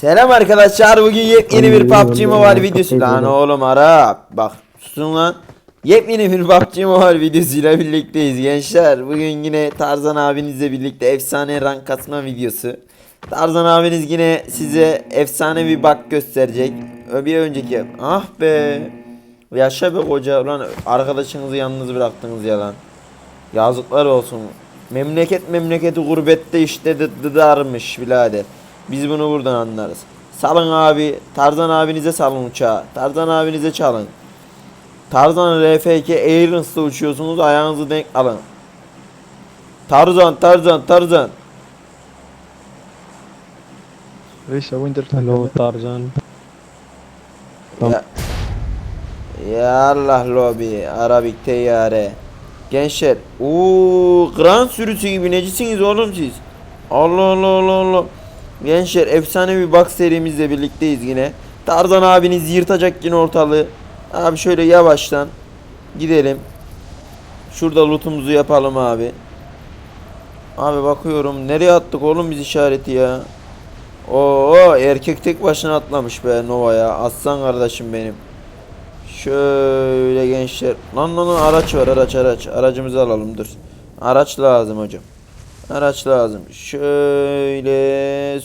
Selam arkadaşlar bugün yepyeni bir PUBG Mobile videosu lan oğlum ara bak susun lan. Yepyeni bir PUBG Mobile videosuyla birlikteyiz gençler. Bugün yine Tarzan abinizle birlikte efsane rank kasma videosu. Tarzan abiniz yine size efsane bir bak gösterecek. Bir önceki ah be! Yaşa be koca lan arkadaşınızı yalnız bıraktınız ya lan. Yazıklar olsun. Memleket memleketi gurbette işte dı- dıdarmış birader. Biz bunu buradan anlarız. Salın abi. Tarzan abinize salın uçağı. Tarzan abinize çalın. Tarzan RF2 uçuyorsunuz. Ayağınızı denk alın. Tarzan, Tarzan, Tarzan. Reis Winter Hello Tarzan. Ya, ya Allah lobi Arabik teyare. Gençler, uuu Gran sürüsü gibi necisiniz oğlum siz? Allah Allah Allah Allah. Gençler efsane bir box serimizle birlikteyiz yine. Tarzan abiniz yırtacak yine ortalığı. Abi şöyle yavaştan gidelim. Şurada lootumuzu yapalım abi. Abi bakıyorum nereye attık oğlum biz işareti ya. Oo erkek tek başına atlamış be Nova'ya. Aslan kardeşim benim. Şöyle gençler. Lan lan araç var araç araç. Aracımızı alalım dur. Araç lazım hocam. Araç lazım. Şöyle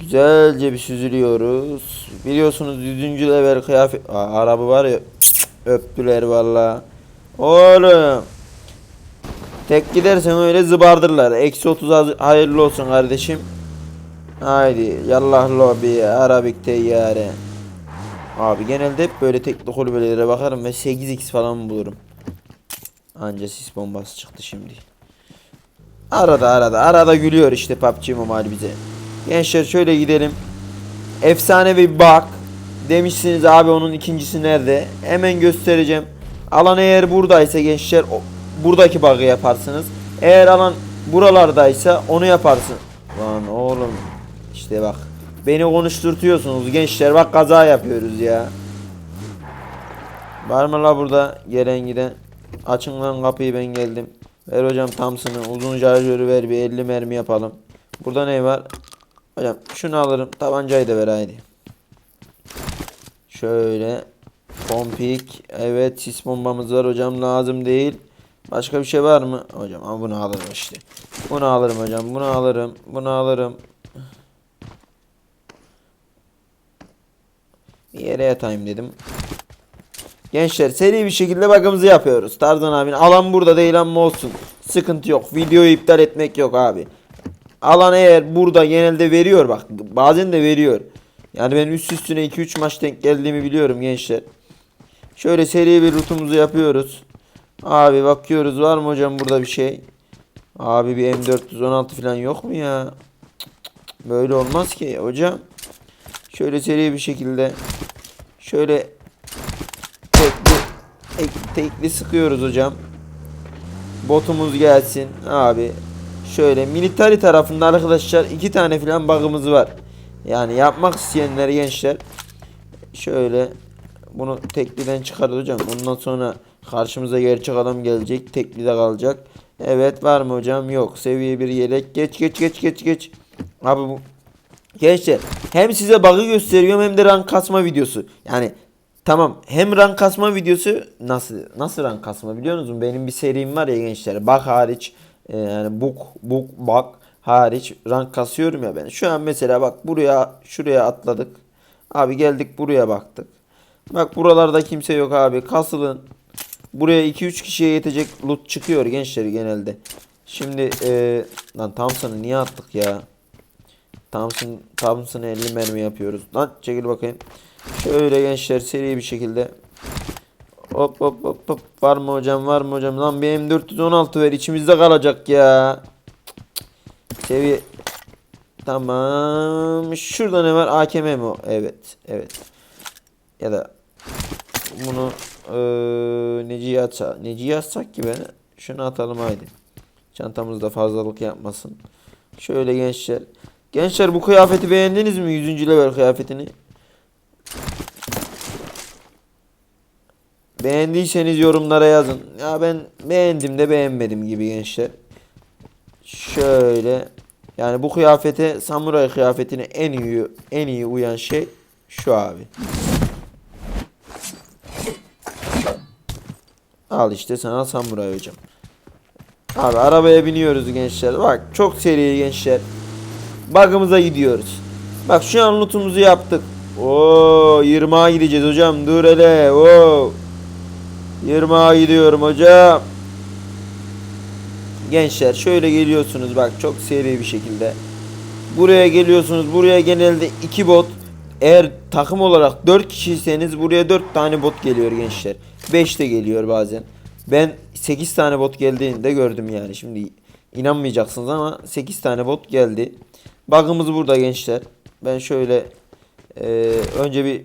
güzelce bir süzülüyoruz. Biliyorsunuz 100. level kıyafet Aa, araba var ya öptüler valla. Oğlum. Tek gidersen öyle zıbardırlar. Eksi 30 haz- hayırlı olsun kardeşim. Haydi yallah lobi Arabik teyyare. Abi genelde hep böyle tekli kulübelere bakarım ve 8x falan bulurum. Anca sis bombası çıktı şimdi. Arada arada arada gülüyor işte PUBG Mobile bize. Gençler şöyle gidelim. Efsane bir bak. Demişsiniz abi onun ikincisi nerede? Hemen göstereceğim. Alan eğer buradaysa gençler buradaki bug'ı yaparsınız. Eğer alan buralardaysa onu yaparsın. Lan oğlum işte bak. Beni konuşturtuyorsunuz gençler. Bak kaza yapıyoruz ya. Var mı la burada gelen giden? Açın lan kapıyı ben geldim. Ver hocam Thompson'ı uzun şarjörü ver bir 50 mermi yapalım. Burada ne var? Hocam şunu alırım. Tabancayı da ver haydi. Şöyle. Pompik. Evet sis bombamız var hocam lazım değil. Başka bir şey var mı? Hocam ama bunu alırım işte. Bunu alırım hocam. Bunu alırım. Bunu alırım. Bir yere yatayım dedim. Gençler seri bir şekilde bakımızı yapıyoruz. Tarzan abinin alan burada değil ama olsun. Sıkıntı yok. Videoyu iptal etmek yok abi. Alan eğer burada genelde veriyor bak. Bazen de veriyor. Yani ben üst üstüne 2-3 maç denk geldiğimi biliyorum gençler. Şöyle seri bir rutumuzu yapıyoruz. Abi bakıyoruz var mı hocam burada bir şey? Abi bir M416 falan yok mu ya? Böyle olmaz ki hocam. Şöyle seri bir şekilde şöyle ek- tekli sıkıyoruz hocam. Botumuz gelsin abi. Şöyle militari tarafında arkadaşlar iki tane falan bug'ımız var. Yani yapmak isteyenler gençler şöyle bunu tekliden çıkardı hocam. Ondan sonra karşımıza gerçek adam gelecek. Teklide kalacak. Evet var mı hocam? Yok. Seviye bir yelek. Geç geç geç geç geç. Abi bu Gençler hem size bug'ı gösteriyorum hem de rank kasma videosu. Yani tamam hem rank kasma videosu nasıl nasıl rank kasma biliyor musunuz? Benim bir serim var ya gençler. Bak hariç e, yani book book bak hariç rank kasıyorum ya ben. Şu an mesela bak buraya şuraya atladık. Abi geldik buraya baktık. Bak buralarda kimse yok abi. Kasılın. Buraya 2-3 kişiye yetecek loot çıkıyor gençler genelde. Şimdi e, lan Thompson'ı niye attık ya? Thompson, Thompson'a 50 mermi yapıyoruz. Lan çekil bakayım. Şöyle gençler seri bir şekilde. Hop hop hop hop. Var mı hocam var mı hocam? Lan bir M416 ver içimizde kalacak ya. Seviye. Tamam. Şurada ne var? AKM mi o? Evet. Evet. Ya da bunu eee Neci'ye atsa, Neci'ye atsak gibi şunu atalım haydi. Çantamızda fazlalık yapmasın. Şöyle gençler. Gençler bu kıyafeti beğendiniz mi? 100. level kıyafetini. Beğendiyseniz yorumlara yazın. Ya ben beğendim de beğenmedim gibi gençler. Şöyle Yani bu kıyafete samuray kıyafetine en iyi en iyi uyan şey şu abi. Al işte sana samuray hocam. Abi arabaya biniyoruz gençler. Bak çok seri gençler. Bug'ımıza gidiyoruz. Bak şu an lootumuzu yaptık. Oo 20'a gideceğiz hocam. Dur hele. Oo. 20'a gidiyorum hocam. Gençler şöyle geliyorsunuz bak çok seri bir şekilde. Buraya geliyorsunuz. Buraya genelde 2 bot. Eğer takım olarak 4 kişiyseniz buraya 4 tane bot geliyor gençler. 5 de geliyor bazen. Ben 8 tane bot geldiğini de gördüm yani. Şimdi inanmayacaksınız ama 8 tane bot geldi. Bug'ımız burada gençler. Ben şöyle e, önce bir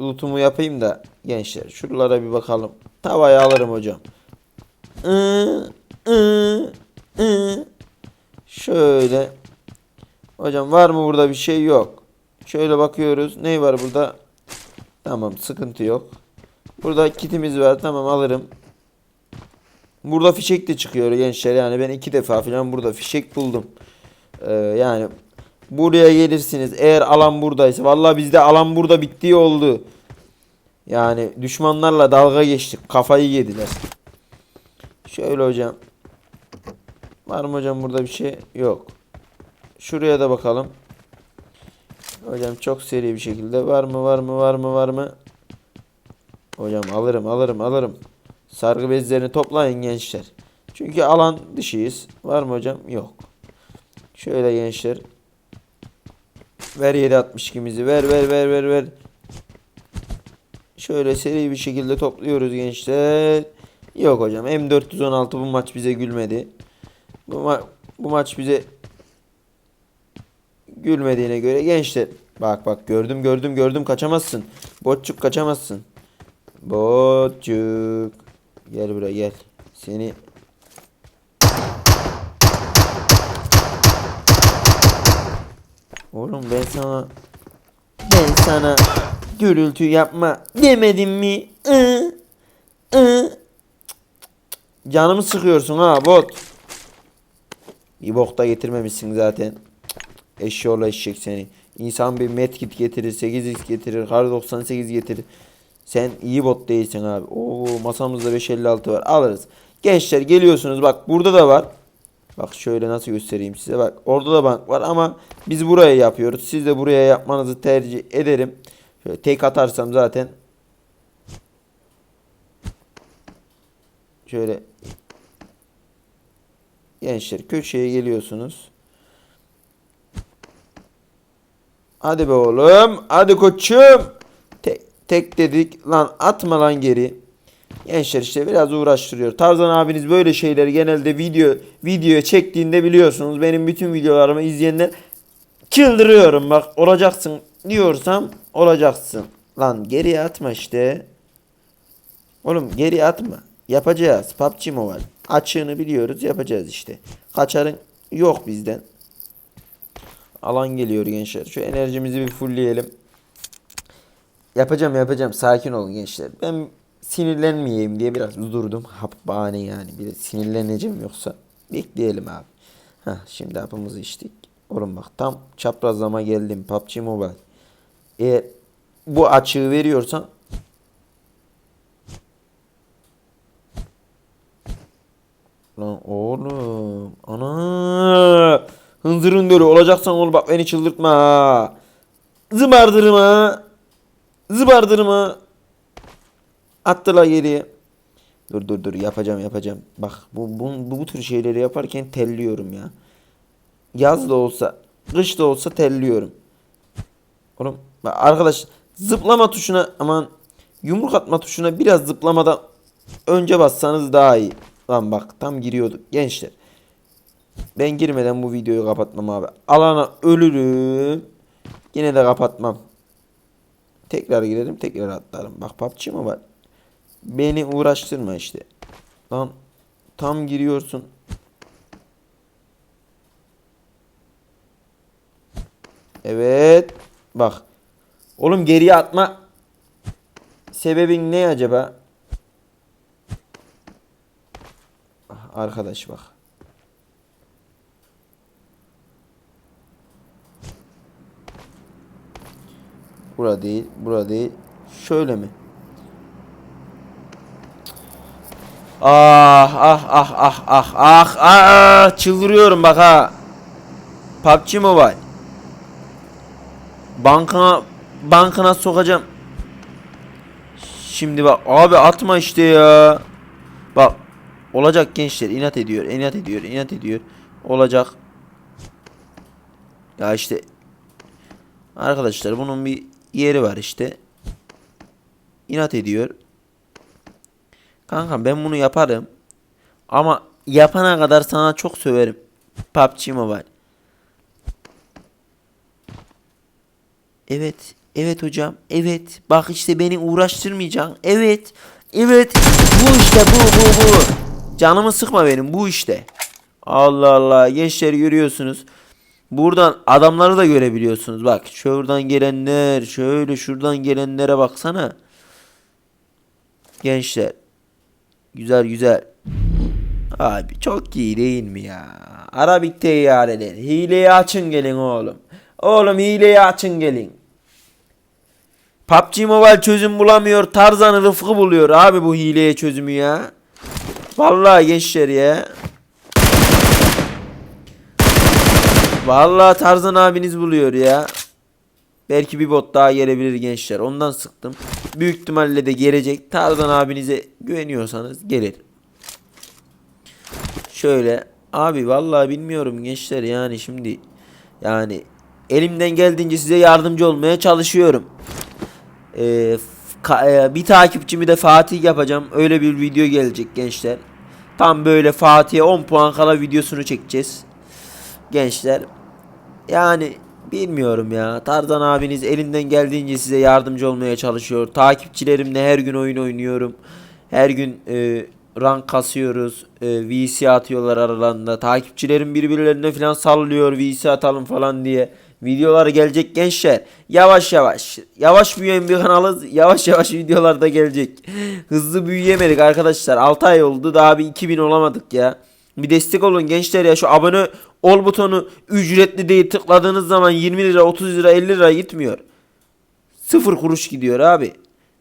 lootumu yapayım da gençler. Şuralara bir bakalım. Tavayı alırım hocam. Şöyle. Hocam var mı burada bir şey yok. Şöyle bakıyoruz. Ne var burada? Tamam sıkıntı yok. Burada kitimiz var. Tamam alırım. Burada fişek de çıkıyor gençler. Yani ben iki defa falan burada fişek buldum. Ee, yani buraya gelirsiniz. Eğer alan buradaysa. Vallahi bizde alan burada bittiği oldu. Yani düşmanlarla dalga geçtik. Kafayı yediler. Şöyle hocam. Var mı hocam burada bir şey? Yok. Şuraya da bakalım. Hocam çok seri bir şekilde. Var mı var mı var mı var mı? Hocam alırım alırım alırım. Sargı bezlerini toplayın gençler. Çünkü alan dışıyız. Var mı hocam? Yok. Şöyle gençler. Ver 7.62'mizi. Ver ver ver ver ver. Şöyle seri bir şekilde topluyoruz gençler. Yok hocam. M416 bu maç bize gülmedi. Bu, ma- bu maç bize gülmediğine göre gençler. Bak bak gördüm gördüm gördüm kaçamazsın. Botçuk kaçamazsın. Botçuk. Gel buraya gel. Seni Oğlum ben sana ben sana gürültü yapma demedim mi? Hı? Hı? Canımı sıkıyorsun ha bot. Bir bok da getirmemişsin zaten. Eşşoğlu eşek seni. İnsan bir medkit getirir, 8x getirir, kar 98 getirir. Sen iyi bot değilsin abi. Oo masamızda 556 var. Alırız. Gençler geliyorsunuz bak burada da var. Bak şöyle nasıl göstereyim size. Bak orada da bank var ama biz buraya yapıyoruz. Siz de buraya yapmanızı tercih ederim. Şöyle tek atarsam zaten şöyle gençler köşeye geliyorsunuz. Hadi be oğlum. Hadi koçum. Tek, tek dedik. Lan atma lan geri. Gençler işte biraz uğraştırıyor. Tarzan abiniz böyle şeyleri genelde video videoya çektiğinde biliyorsunuz. Benim bütün videolarımı izleyenler çıldırıyorum bak. Olacaksın diyorsam olacaksın. Lan geriye atma işte. Oğlum geri atma. Yapacağız. PUBG Mobile. Açığını biliyoruz yapacağız işte. Kaçarın yok bizden. Alan geliyor gençler. Şu enerjimizi bir fullleyelim. Yapacağım yapacağım. Sakin olun gençler. Ben sinirlenmeyeyim diye biraz durdum. Hap bahane yani. Bir sinirleneceğim yoksa. Bekleyelim abi. Heh, şimdi hapımızı içtik. Oğlum bak tam çaprazlama geldim. PUBG Mobile. Eğer bu açığı veriyorsan Lan oğlum. Ana. Hınzır hündürü olacaksan ol bak beni çıldırtma. Zıbardırma. Zıbardırma. Attılar geriye. Dur dur dur yapacağım yapacağım. Bak bu, bu, bu, bu tür şeyleri yaparken telliyorum ya. Yaz da olsa, kış da olsa telliyorum. Oğlum bak arkadaş zıplama tuşuna aman yumruk atma tuşuna biraz zıplamadan önce bassanız daha iyi. Lan bak tam giriyorduk gençler. Ben girmeden bu videoyu kapatmam abi. Alana ölürüm. Yine de kapatmam. Tekrar girelim tekrar atlarım. Bak PUBG mi var? Beni uğraştırma işte. Lan tam giriyorsun. Evet. Bak. Oğlum geriye atma. Sebebin ne acaba? Ah, arkadaş bak. Bura değil, bura değil. Şöyle mi? Ah ah ah ah ah ah ah çıldırıyorum bak ha. PUBG Mobile. Bankana bankana sokacağım. Şimdi bak abi atma işte ya. Bak olacak gençler inat ediyor, inat ediyor, inat ediyor. Olacak. Ya işte arkadaşlar bunun bir yeri var işte. İnat ediyor. Kanka ben bunu yaparım. Ama yapana kadar sana çok söverim. PUBG Mobile. Evet. Evet hocam. Evet. Bak işte beni uğraştırmayacaksın. Evet. Evet. Bu işte bu bu bu. Canımı sıkma benim. Bu işte. Allah Allah. Gençler görüyorsunuz. Buradan adamları da görebiliyorsunuz. Bak şuradan gelenler. Şöyle şuradan gelenlere baksana. Gençler. Güzel güzel. Abi çok iyi değil mi ya? Arabik teyyareler. Hileyi açın gelin oğlum. Oğlum hileyi açın gelin. PUBG Mobile çözüm bulamıyor. Tarzan Rıfkı buluyor abi bu hileye çözümü ya. Vallahi gençler ya. Vallahi Tarzan abiniz buluyor ya. Belki bir bot daha gelebilir gençler. Ondan sıktım. Büyük ihtimalle de gelecek. Tarzan abinize güveniyorsanız gelir. Şöyle abi vallahi bilmiyorum gençler yani şimdi yani elimden geldiğince size yardımcı olmaya çalışıyorum. Ee, e, bir takipçimi de Fatih yapacağım. Öyle bir video gelecek gençler. Tam böyle Fatih'e 10 puan kala videosunu çekeceğiz. Gençler. Yani bilmiyorum ya. Tarzan abiniz elinden geldiğince size yardımcı olmaya çalışıyor. Takipçilerimle her gün oyun oynuyorum. Her gün e, rank kasıyoruz. E, VC atıyorlar aralarında. Takipçilerim birbirlerine falan sallıyor VC atalım falan diye. Videolar gelecek gençler. Yavaş yavaş. Yavaş büyüyen bir kanalız. Yavaş yavaş videolar da gelecek. Hızlı büyüyemedik arkadaşlar. 6 ay oldu. Daha bir 2000 olamadık ya. Bir destek olun gençler ya. Şu abone ol butonu ücretli değil. Tıkladığınız zaman 20 lira, 30 lira, 50 lira gitmiyor. Sıfır kuruş gidiyor abi.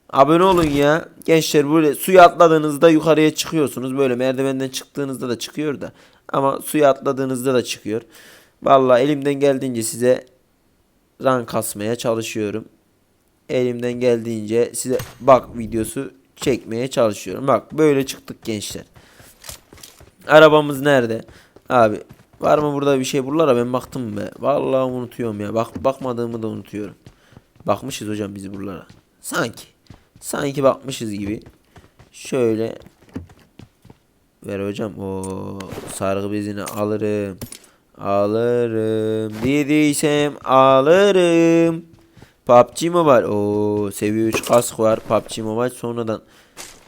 Abone olun ya. Gençler böyle suya atladığınızda yukarıya çıkıyorsunuz. Böyle merdivenden çıktığınızda da çıkıyor da. Ama suya atladığınızda da çıkıyor. Vallahi elimden geldiğince size rank kasmaya çalışıyorum. Elimden geldiğince size bak videosu çekmeye çalışıyorum. Bak böyle çıktık gençler. Arabamız nerede? Abi var mı burada bir şey buralara ben baktım be. Vallahi unutuyorum ya. Bak bakmadığımı da unutuyorum. Bakmışız hocam biz buralara. Sanki. Sanki bakmışız gibi. Şöyle ver hocam. O sargı bezini alırım. Alırım. Dediysem alırım. PUBG Mobile. O seviye 3 kask var. PUBG Mobile sonradan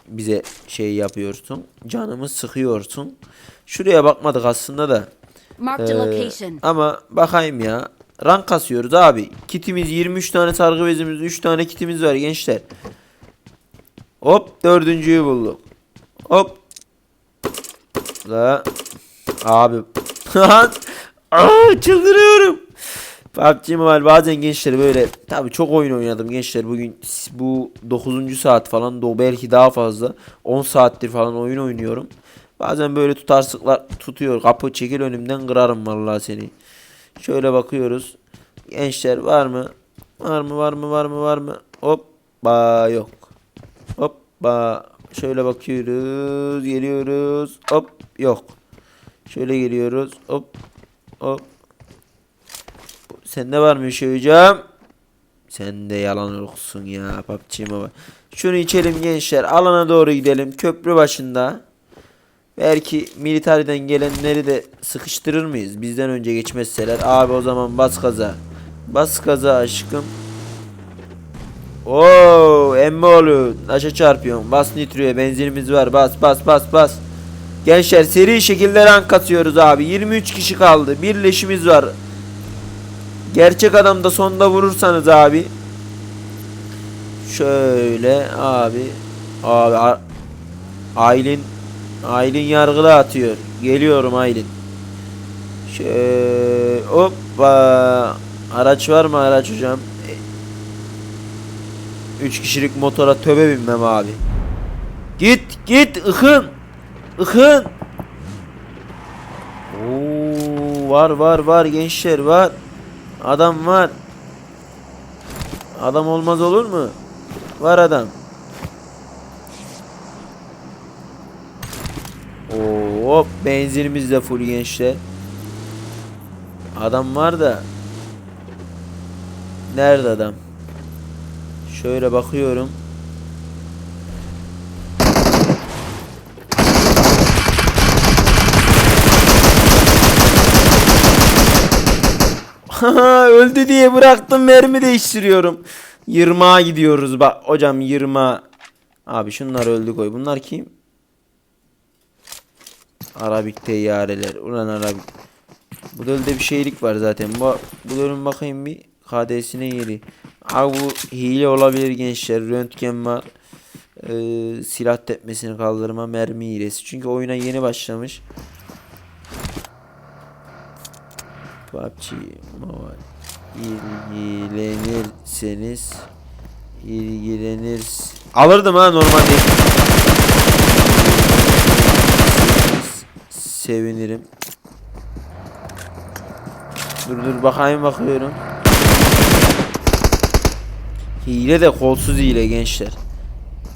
bize şey yapıyorsun. Canımı sıkıyorsun. Şuraya bakmadık aslında da. Ee, ama bakayım ya. Rank kasıyoruz abi. Kitimiz 23 tane sargı bezimiz, 3 tane kitimiz var gençler. Hop dördüncüyü bulduk. Hop. La. Abi. Aa, çıldırıyorum. PUBG Mobile bazen gençler böyle tabi çok oyun oynadım gençler bugün bu 9. saat falan do belki daha fazla 10 saattir falan oyun oynuyorum. Bazen böyle tutarsıklar tutuyor kapı çekil önümden kırarım vallahi seni. Şöyle bakıyoruz. Gençler var mı? Var mı var mı var mı var mı? Hoppa yok. Hoppa. Şöyle bakıyoruz. Geliyoruz. Hop yok. Şöyle geliyoruz. Hop. Hop. Sende var mı bir şey hocam? Sen de yalan okusun ya PUBG Mobile. Şunu içelim gençler. Alana doğru gidelim. Köprü başında. Belki militariden gelenleri de sıkıştırır mıyız? Bizden önce geçmezseler. Abi o zaman bas gaza. Bas gaza aşkım. Oo, emmoğlu. Taşa çarpıyorsun. Bas nitroya benzinimiz var. Bas bas bas bas. Gençler seri şekilde rank katıyoruz abi. 23 kişi kaldı. Bir leşimiz var. Gerçek adamda sonda vurursanız abi. Şöyle abi. Abi Aylin Aylin yargılı atıyor. Geliyorum Aylin. Şöyle hoppa. Araç var mı araç hocam? 3 kişilik motora töbe binmem abi. Git git ıkın. Ikın. Oo, var var var gençler var. Adam var. Adam olmaz olur mu? Var adam. Oo, hop benzinimiz de full gençler. Adam var da. Nerede adam? Şöyle bakıyorum. Öldü diye bıraktım mermi değiştiriyorum. Yırmağa gidiyoruz bak hocam yırma. Abi şunlar öldü koy. Bunlar kim? Arabik teyyareler. Ulan Arabik. Bu dölde bir şeylik var zaten. Bu, bu dölün bakayım bir KD'sine yeri. Abi bu hile olabilir gençler. Röntgen var. Ee, silah tepmesini kaldırma mermi hilesi. Çünkü oyuna yeni başlamış. PUBG Mobile. İlgilenirseniz ilgilenir alırdım ha normalde sevinirim. Dur dur bakayım bakıyorum. Hile de kolsuz hile gençler.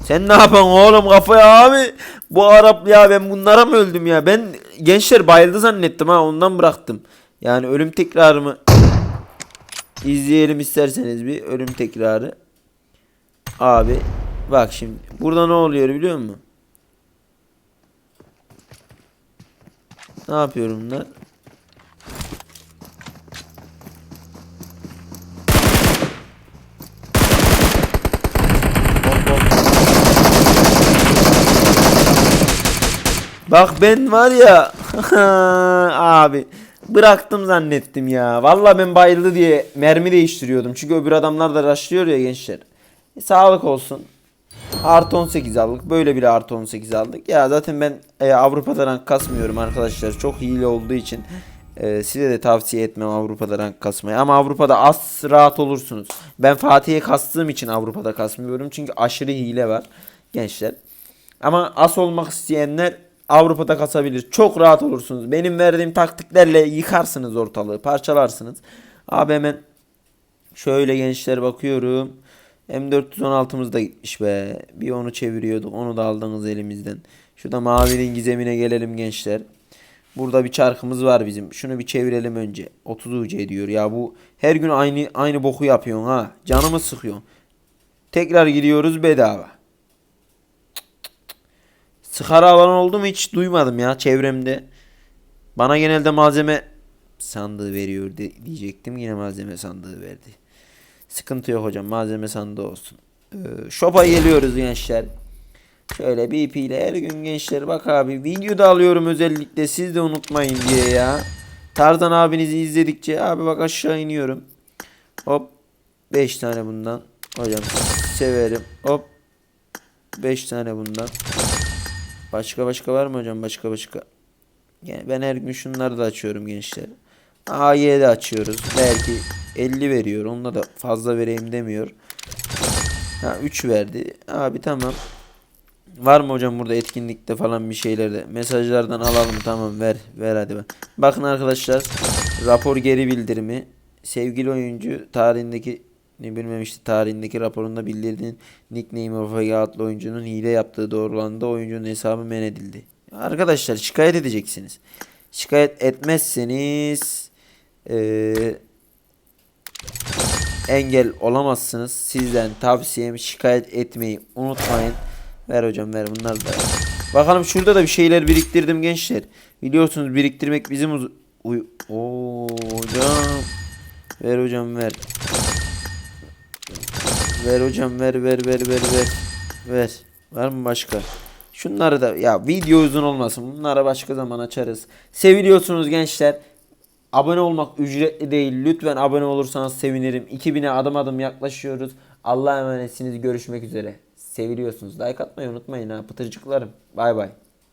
Sen ne yapan oğlum kafaya abi? Bu Arap ya ben bunlara mı öldüm ya? Ben gençler bayıldı zannettim ha ondan bıraktım yani ölüm tekrarımı izleyelim isterseniz bir ölüm tekrarı. Abi bak şimdi burada ne oluyor biliyor musun? Ne yapıyorum bunlar? Bak ben var ya abi bıraktım zannettim ya. Valla ben bayıldı diye mermi değiştiriyordum. Çünkü öbür adamlar da rushlıyor ya gençler. E, sağlık olsun. Artı 18 aldık. Böyle bile artı 18 aldık. Ya zaten ben e, Avrupa'da rank kasmıyorum arkadaşlar. Çok hile olduğu için e, size de tavsiye etmem Avrupa'da rank kasmayı. Ama Avrupa'da az rahat olursunuz. Ben Fatih'e kastığım için Avrupa'da kasmıyorum. Çünkü aşırı hile var gençler. Ama as olmak isteyenler Avrupa'da kasabilir. Çok rahat olursunuz. Benim verdiğim taktiklerle yıkarsınız ortalığı, parçalarsınız. Abi hemen şöyle gençler bakıyorum. M416'mız da gitmiş be. Bir onu çeviriyorduk. Onu da aldınız elimizden. Şurada mavinin gizemine gelelim gençler. Burada bir çarkımız var bizim. Şunu bir çevirelim önce. 30 UC diyor. Ya bu her gün aynı aynı boku yapıyorsun ha. Canımı sıkıyorsun. Tekrar gidiyoruz bedava. Sıkara alan oldu mu hiç duymadım ya çevremde. Bana genelde malzeme sandığı veriyor diyecektim. Yine malzeme sandığı verdi. Sıkıntı yok hocam malzeme sandığı olsun. Ee, shop'a geliyoruz gençler. Şöyle BP ile her gün gençler bak abi videoda alıyorum özellikle siz de unutmayın diye ya. Tarzan abinizi izledikçe abi bak aşağı iniyorum. Hop 5 tane bundan. Hocam severim. Hop 5 tane bundan. Başka başka var mı hocam? Başka başka. Yani ben her gün şunları da açıyorum gençler. AY de açıyoruz. Belki 50 veriyor. Onunla da fazla vereyim demiyor. Ha 3 verdi. Abi tamam. Var mı hocam burada etkinlikte falan bir şeylerde? Mesajlardan alalım tamam ver. Ver hadi bak. Bakın arkadaşlar. Rapor geri bildirimi. Sevgili oyuncu tarihindeki bilmemişti tarihindeki raporunda bildirdiğin nickname of adlı oyuncunun hile yaptığı doğrulandı. Oyuncunun hesabı men edildi. Arkadaşlar şikayet edeceksiniz. Şikayet etmezseniz eee, engel olamazsınız. Sizden tavsiyem şikayet etmeyi unutmayın. Ver hocam ver bunlar da. Bakalım şurada da bir şeyler biriktirdim gençler. Biliyorsunuz biriktirmek bizim uz- Oo hocam. Ver hocam ver. Ver hocam ver ver ver ver ver. Ver. Var mı başka? Şunları da ya video uzun olmasın. Bunları başka zaman açarız. Seviliyorsunuz gençler. Abone olmak ücretli değil. Lütfen abone olursanız sevinirim. 2000'e adım adım yaklaşıyoruz. Allah'a emanetsiniz. Görüşmek üzere. Seviliyorsunuz. Like atmayı unutmayın ha. Pıtırcıklarım. Bay bay.